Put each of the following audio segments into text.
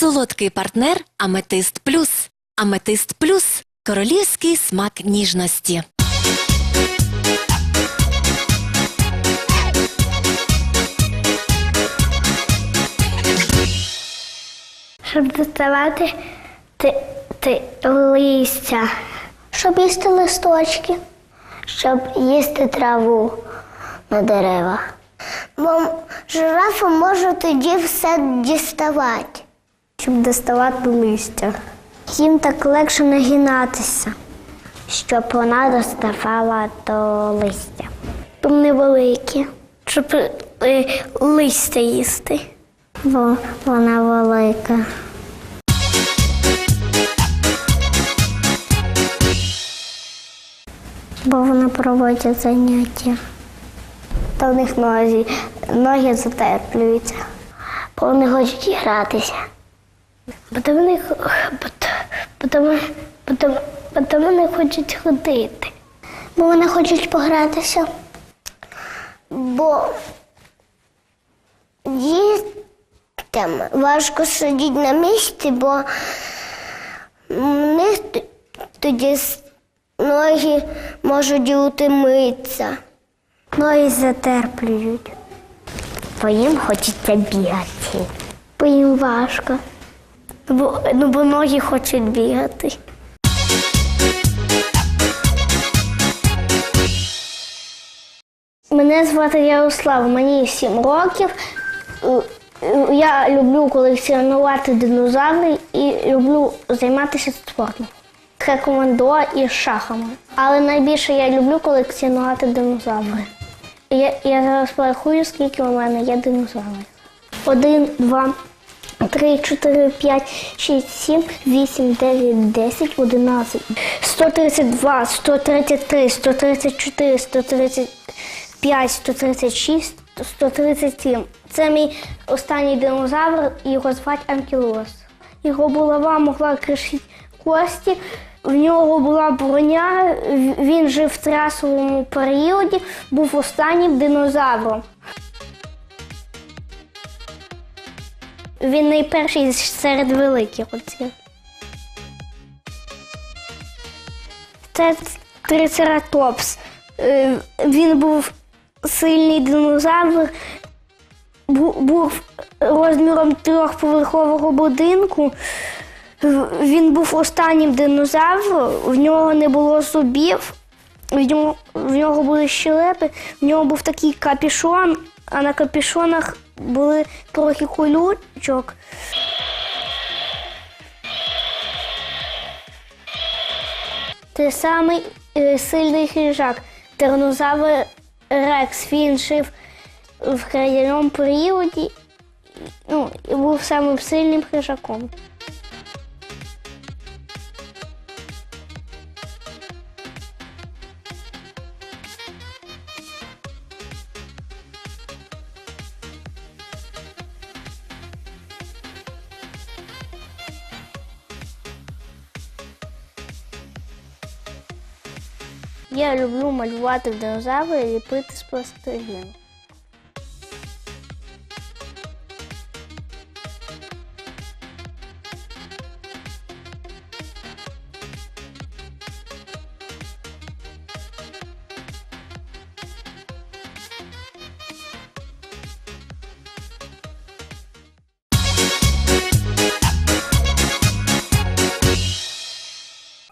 Солодкий партнер Аметист Плюс. Аметист Плюс королівський смак ніжності. щоб доставати ти, ти, листя, щоб їсти листочки, щоб їсти траву на деревах. Бо жирафи можуть тоді все діставати. Щоб доставати листя. Їм так легше нагинатися, щоб вона доставала до листя. Вони великі, щоб листя їсти. Бо вона велика. Бо вона проводить заняття. Та в них ноги, ноги затерплюються. Бо вони хочуть гратися. Бо вони, вони хочуть ходити. Бо вони хочуть погратися. Бо дітям важко сидіти на місці, бо в них тоді ноги можуть утимитися. Ноги затерплюють. Бо їм хочеться бігати. Бо їм важко. Бо, ну, бо ноги хочуть бігати. Мене звати Ярослав, мені 7 років. Я люблю колекціонувати динозаври і люблю займатися спортом. Хекомандо і шахами. Але найбільше я люблю колекціонувати динозаври. Я, я зараз порахую, скільки у мене є динозаврів. Один, два, три, чотири, п'ять, шість, сім, вісім, дев'ять, десять, одинадцять. 132, 133, 134, 135, 136, 137. Це мій останній динозавр, його звати Анкілос. Його булава могла кришити кості, в нього була броня, він жив в трасовому періоді, був останнім динозавром. Він найперший серед великих оцих. Це трицератопс. Е, Він був сильний динозавр, бу- був розміром трьохповерхового будинку. Він був останнім динозавром, в нього не було зубів, в нього, в нього були щелепи, в нього був такий капюшон, а на капюшонах були трохи колючок. Те самий е, сильний хижак. Тернозавр Рекс. Він жив в крайньому періоді ну, і був самим сильним хижаком. Я люблю малювати динозаври і ліпити з пластиліну.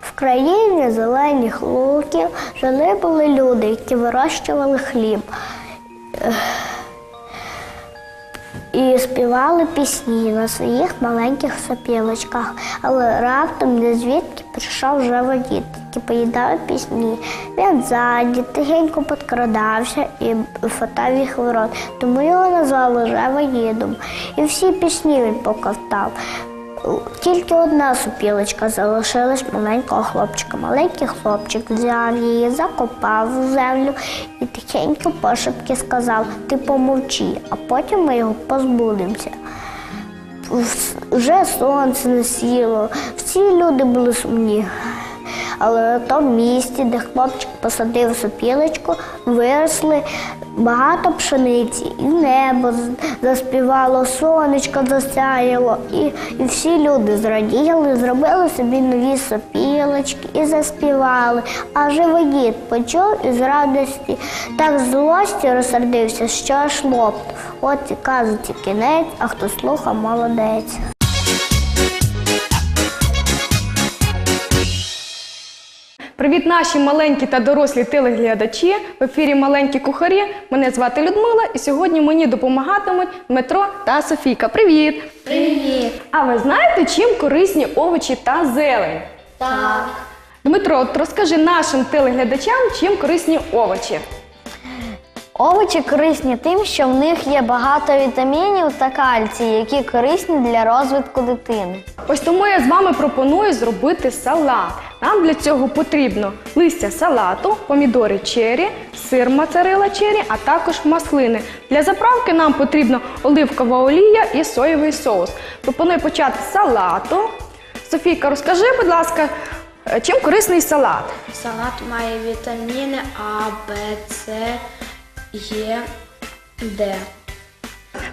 В країні зелених луків жили були люди, які вирощували хліб. І співали пісні на своїх маленьких сопілочках. Але раптом не звідки прийшов живодід, який поїдав пісні. Він ззаді тихенько підкрадався і фотав їх в рот. Тому його назвали живоїдом. І всі пісні він поковтав. Тільки одна супілочка залишилась маленького хлопчика. Маленький хлопчик взяв її, закопав у землю і тихенько пошепки сказав: Ти помовчи, а потім ми його позбудемося. Вже сонце не сіло, всі люди були сумні. Але на тому місці, де хлопчик посадив сопілочку, виросли багато пшениці, і небо заспівало, сонечко засяяло, і, і всі люди зраділи, зробили собі нові сопілочки і заспівали. А живодід почув і з радості так злості розсердився, що аж лопнув. От і казуті кінець, а хто слухав, молодець. Привіт, наші маленькі та дорослі телеглядачі. В ефірі маленькі кухарі. Мене звати Людмила, і сьогодні мені допомагатимуть Дмитро та Софійка. Привіт! Привіт! А ви знаєте, чим корисні овочі та зелень? Так. Дмитро, от розкажи нашим телеглядачам, чим корисні овочі. Овочі корисні тим, що в них є багато вітамінів та кальцію, які корисні для розвитку дитини. Ось тому я з вами пропоную зробити салат. Нам для цього потрібно листя салату, помідори чері, сир моцарелла чері, а також маслини. Для заправки нам потрібно оливкова олія і соєвий соус. Пропоную почати з салату. Софійка, розкажи, будь ласка, е, чим корисний салат? Салат має вітаміни А, Б, С, Е, Д.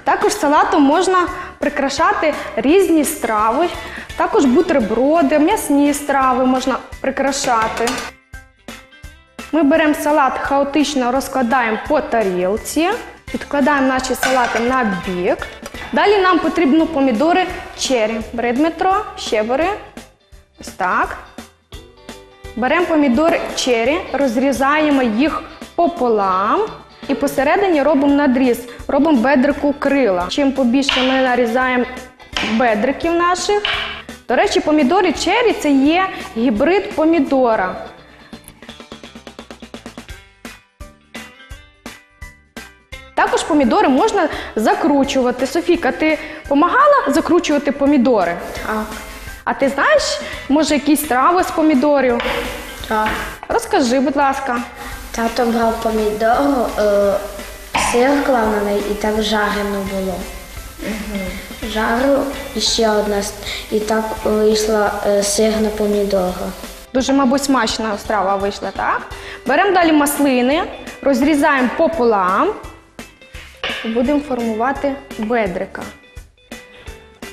Також салатом можна прикрашати різні страви, також бутерброди, м'ясні страви можна прикрашати. Ми беремо салат, хаотично розкладаємо по тарілці, відкладаємо наші салати на бік. Далі нам потрібно помідори чері. Бери Дмитро, ще бери. Ось так. Беремо помідори чері, розрізаємо їх пополам і посередині робимо надріз, робимо бедрику крила. Чим побільше ми нарізаємо бедриків наших. До речі, помідори чері це є гібрид помідора. Також помідори можна закручувати. Софіка, ти допомагала закручувати помідори? Так, А ти знаєш, може, якісь трави з помідорів? так. Розкажи, будь ласка. Тато брав помідору, е, сир клав на неї і так жарено було. Жарив і ще одна, і так вийшла е, сирна помідора. Дуже, мабуть, смачна страва вийшла, так? Беремо далі маслини, розрізаємо пополам і будемо формувати бедрика.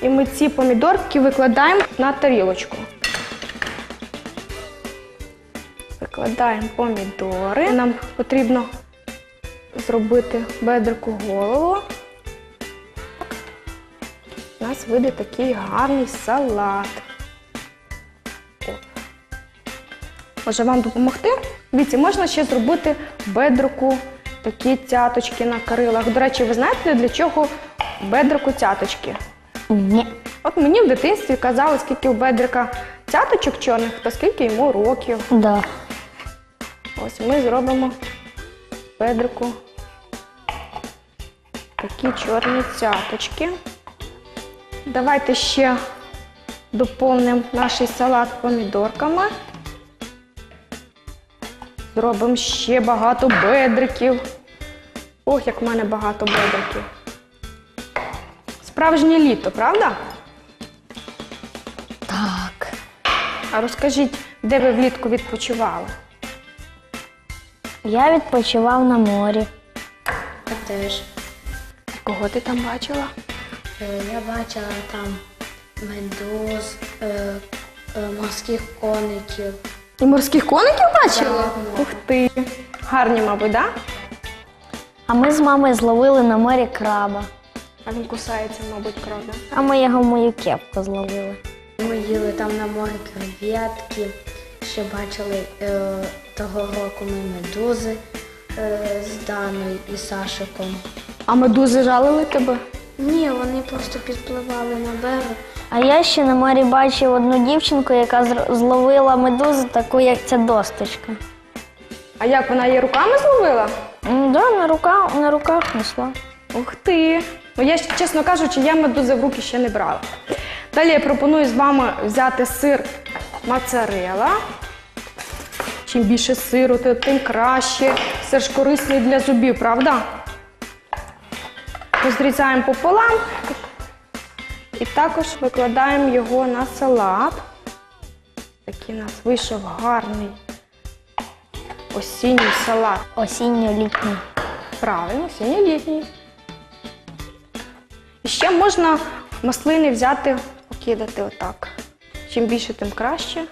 І ми ці помідорки викладаємо на тарілочку. Викладаємо помідори. Нам потрібно зробити бедрику голову. У нас вийде такий гарний салат. Може вам допомогти? Дивіться, можна ще зробити бедрику такі цяточки на крилах. До речі, ви знаєте, для чого бедрику цяточки? Ні. От мені в дитинстві казали, скільки у бедрика цяточок чорних, то скільки йому років. Да. Ось ми зробимо бедрику такі чорні цяточки. Давайте ще доповнимо наш салат помідорками. Зробимо ще багато бедриків. Ох, як в мене багато бедриків. Справжнє літо, правда? Так. А розкажіть, де ви влітку відпочивали? Я відпочивав на морі. Я теж. Кого ти там бачила? Е, Я бачила там медуз, е, е, морських коників. І морських коників бачила? Ух ти. Гарні, мабуть, так? Да? А ми з мамою зловили на морі краба. А він кусається, мабуть, кров, да? А ми його в мою кепку зловили. Ми їли там на морі креветки, ще бачили е, того року ми медузи е, з Даною і Сашиком. А медузи жалили тебе? Ні, вони просто підпливали на берег. А я ще на морі бачив одну дівчинку, яка зловила медузу, таку, як ця досточка. А як вона її руками зловила? М, Да, на руках, на руках несла. Ух ти! Ну я, чесно кажучи, я медузи в руки ще не брала. Далі я пропоную з вами взяти сир моцарелла. Чим більше сиру, тим краще. Сир ж корисний для зубів, правда? Розрізаємо пополам і також викладаємо його на салат. Такий у нас вийшов гарний осінній салат. Осінньо-літній. Правильно, синьолітній. І ще можна маслини взяти, покидати отак. Чим більше, тим краще.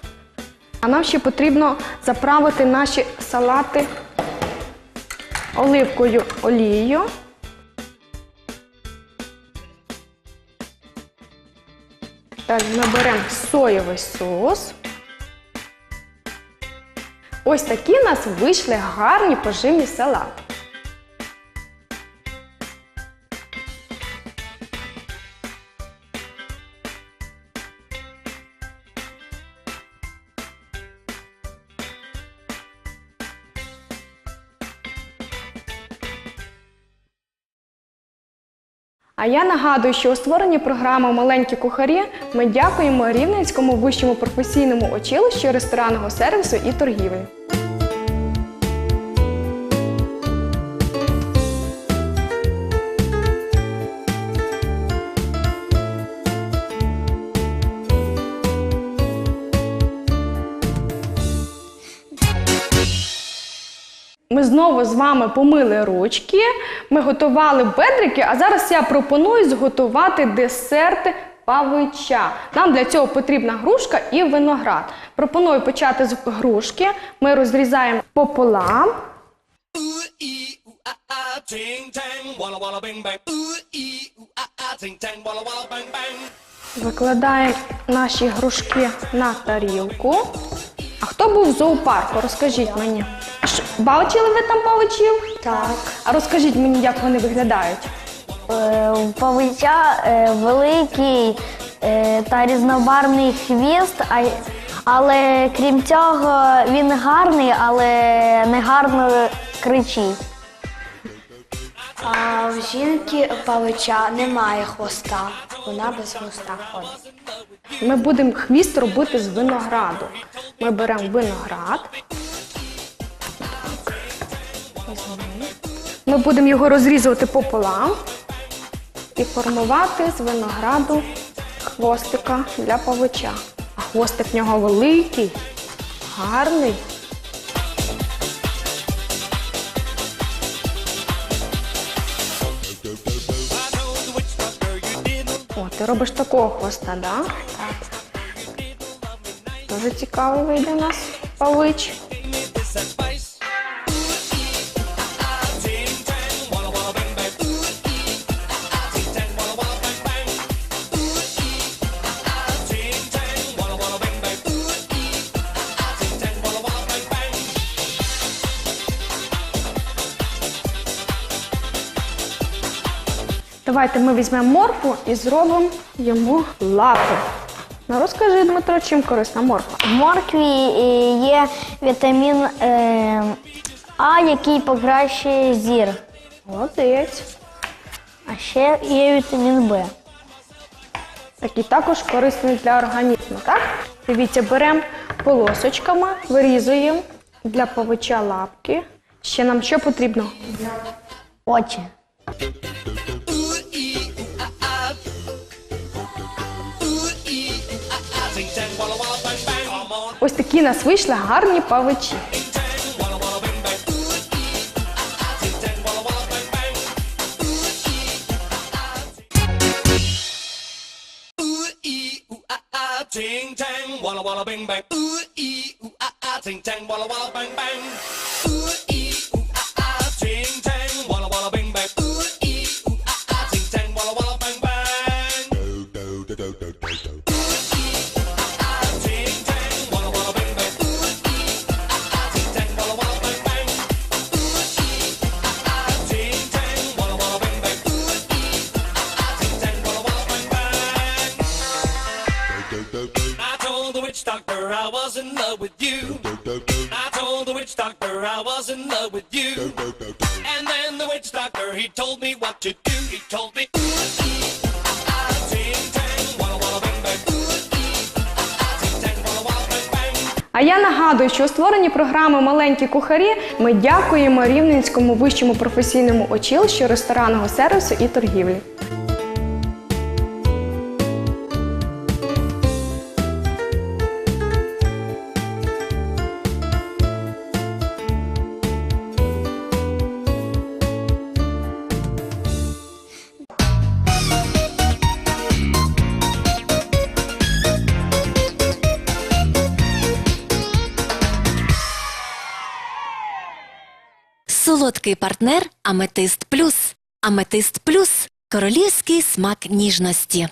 А нам ще потрібно заправити наші салати оливкою олією. Так, ми беремо соєвий соус. Ось такі у нас вийшли гарні поживні салати. А я нагадую, що у створенні програми Маленькі кухарі ми дякуємо Рівненському вищому професійному училищу ресторанного сервісу і торгівлі. Ми знову з вами помили ручки, ми готували бедрики, а зараз я пропоную зготувати десерти павича. Нам для цього потрібна грушка і виноград. Пропоную почати з грушки. Ми розрізаємо пополам. Викладаємо наші грушки на тарілку. А хто був в зоопарку? Розкажіть мені. Бачили ви там павичів? Так. А розкажіть мені, як вони виглядають. Е, У павича е, великий е, та різнобарвний хвіст, а й- але крім цього він гарний, але не гарно кричить. А в жінки павича немає хвоста. Вона без хвоста ходить. Ми будемо хвіст робити з винограду. Ми беремо виноград. Ми будемо його розрізувати пополам і формувати з винограду хвостика для павича. А хвостик в нього великий, гарний. О, ти робиш такого хвоста, да? Так. Дуже цікавий вийде у нас павич. Давайте ми візьмемо моркву і зробимо йому лапи. Ну розкажи, Дмитро, чим корисна морква? В моркві е, є вітамін е, А, який покращує зір. Молодець. А ще є вітамін Б. Який також корисний для організму, так? Дивіться, беремо полосочками, вирізуємо для павича лапки. Ще нам що потрібно? Очі. Ось такі нас вийшли гарні павичі. Ah ah ting tang walla walla bing bang. Ooh ee ooh ah ah ting tang walla walla bang bang. Ooh witch doctor I was in love with you. I told the witch doctor I was in love with you. And then the witch doctor he told me what to do. He told me. "Ah. Ah. А я нагадую, що у створенні програми Маленькі кухарі ми дякуємо Рівненському вищому професійному училищу ресторанного сервісу і торгівлі. Солодкий партнер Аметист Плюс. Аметист Плюс королівський смак ніжності.